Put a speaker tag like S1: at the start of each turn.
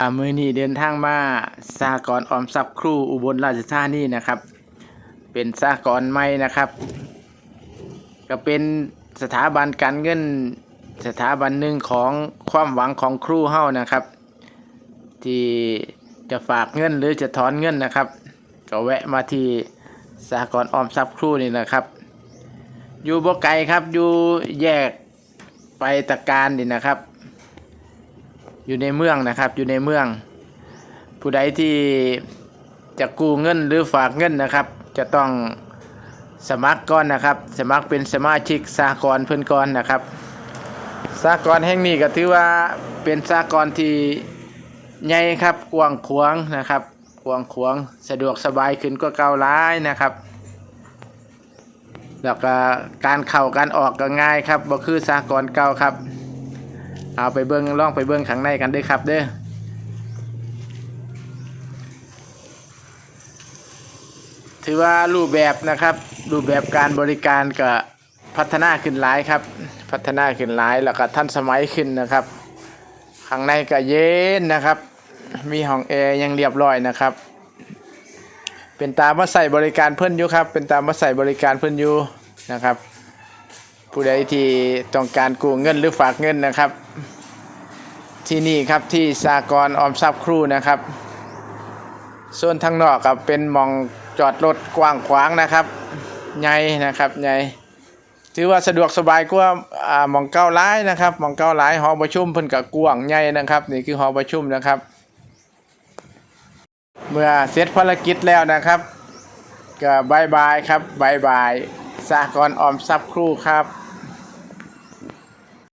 S1: อ่ามือนี้เดินทางมาสหกรออมทรัพย์ครูอุบลราชธานีนะครับ เป็นสหกรณ์ใหม่นะครับ ก็เป็นสถาบันการเงินสถาบันหนึ่งของความหวังของครูเฮ้านะครับ ที่จะฝากเงินหรือจะถอนเงินนะครับ ก็แวะมาที่สหกรออมทรัพย์ครูนี่นะครับ อยู่บ่ไกลครับอยู่แยกไปตะการนี่นะครับ อยู่ในเมืองนะครับ อยู่ในเมือง ผู้ใดที่จะกู้เงินหรือฝากเงินนะครับ จะต้องสมัครก่อนนะครับ สมัครเป็นสมาชิกสากลเพื่อนก่อนนะครับสากลแห่งนี้ก็ถือว่าเป็นสากลที่ใหญ่ครับกว้างขวางนะครับกว้างขวางสะดวกสบายขึ้นก็เก่าร้ายนะครับแล้วก็การเข้าการออกก็ง่ายครับบ่คือสากลเก่าครับ เอาไปเบิ้งล่องไปเบิ้งข้างในกันด้วยครับเด้อถือว่ารูปแบบนะครับ รูปแบบการบริการก็พัฒนาขึ้นหลายครับ พัฒนาขึ้นหลายแล้วก็ทันสมัยขึ้นนะครับ ข้างในก็เย็นนะครับ มีห้องแอร์ยังเรียบร้อยนะครับ เป็นตามมาใส่บริการเพื่อนอยู่ครับ เป็นตามมาใส่บริการเพื่อนอยู่นะครับ ผู้ใดที่ต้องการกู้เงินหรือฝากเงินนะครับ ที่นี่ครับที่สากรออมทรัพย์ครูนะครับส่วนทางนอกครับเป็นมองจอดรถกว้างขวางนะครับใหญ่นะครับใหญ่ถือว่าสะดวกสบายกว่าอ่ามองเก้าร้ายนะครับมองเก้าร้ายหอประชุมเพิ่นกับกว้างใหญ่นะครับ นี่คือหอประชุมนะครับ เมื่อเสร็จภารกิจแล้วนะครับก็บายบายครับบายบายสากรออมทรัพย์ครูครับ